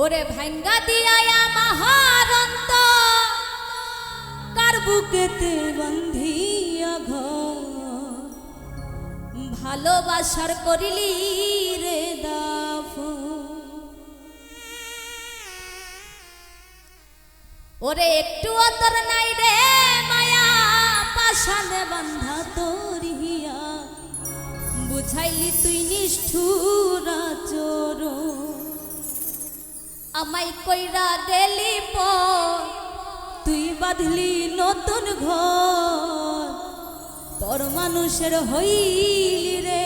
ওরে ভাঙ্গা দিয়া মহারন্ত। কার বুকেতে বন্ধিয়া ঘর? ভালোবাসার করিলি রে দাফ। ওরে একটু অতর নাই রে মায়া পাশানে বান্ধা তোরিয়া বুঝাইলি তুই নিষ্ঠুর আমায় কইরা গেলি তুই বাঁধলি নতুন ঘর। পর মানুষের হইলি রে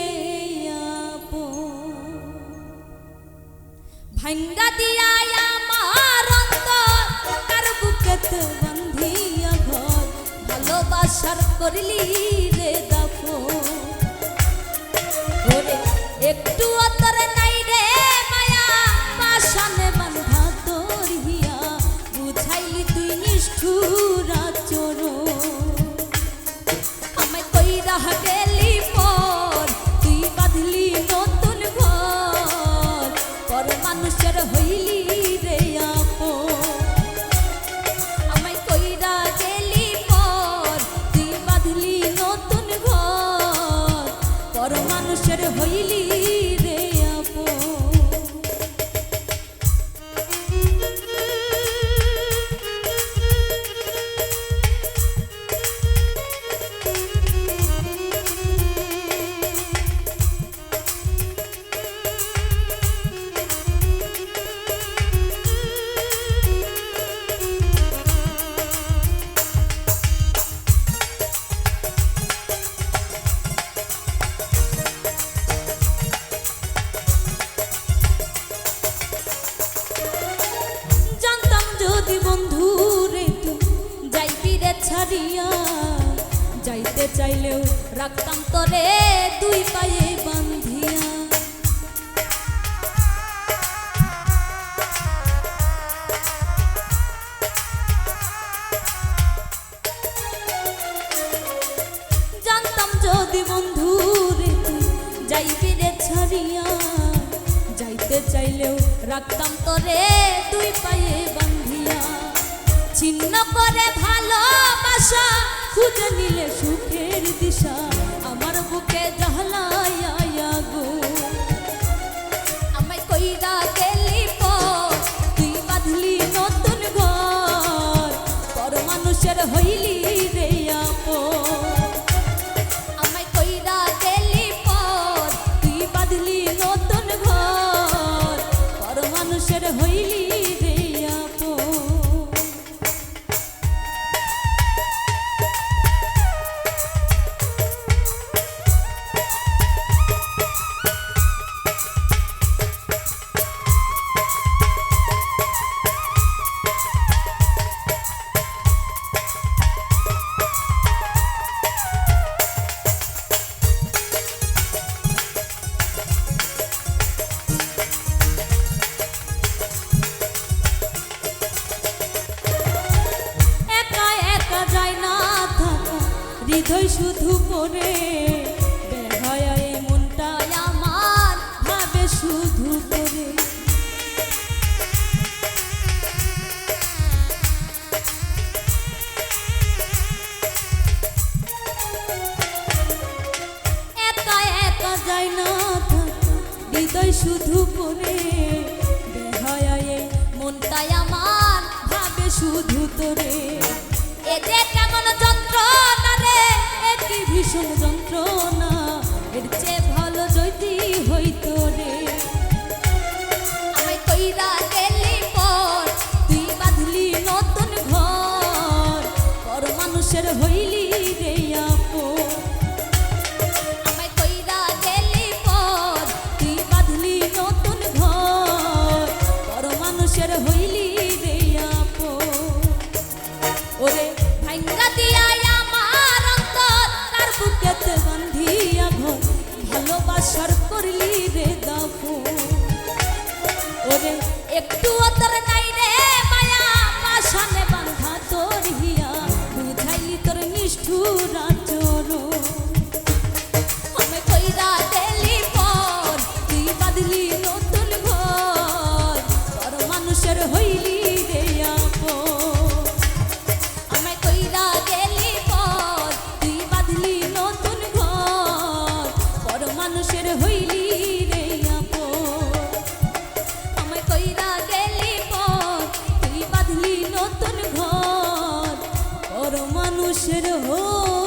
ভাঙ্গা দিয়া আমার অন্তর, কার বুকেতে বান্ধিয়া ঘর। ভালোবাসার করলি রে দাফো একটু ছাড়িয়া যাইতে চাইলেও রাখতাম তোরে দুই পায়ে বান্ধিয়া। জানতাম যদি বন্ধু রে যাইবি রে ছাড়িয়া, যাইতে চাইলেও রাখতাম তোরে দুই পায়ে বান্ধিয়া। ছিন্ন করে ভালোবাসা খুঁজে নিলে সুখের দিশা। আমার বুকে জাহলাইয়া শুধু আমার, ভাবে শুধু করে একা একা শুধু আমার, ভাবে শুধু তোরে এতে কেমন যন্ত্রণা যন্ত্রণা ভালোবাসার মানুষের হইলি রে আপো আমায় কইরা গেলি পথ, তুই বাঁধলি নতুন ঘর। পর মানুষের হই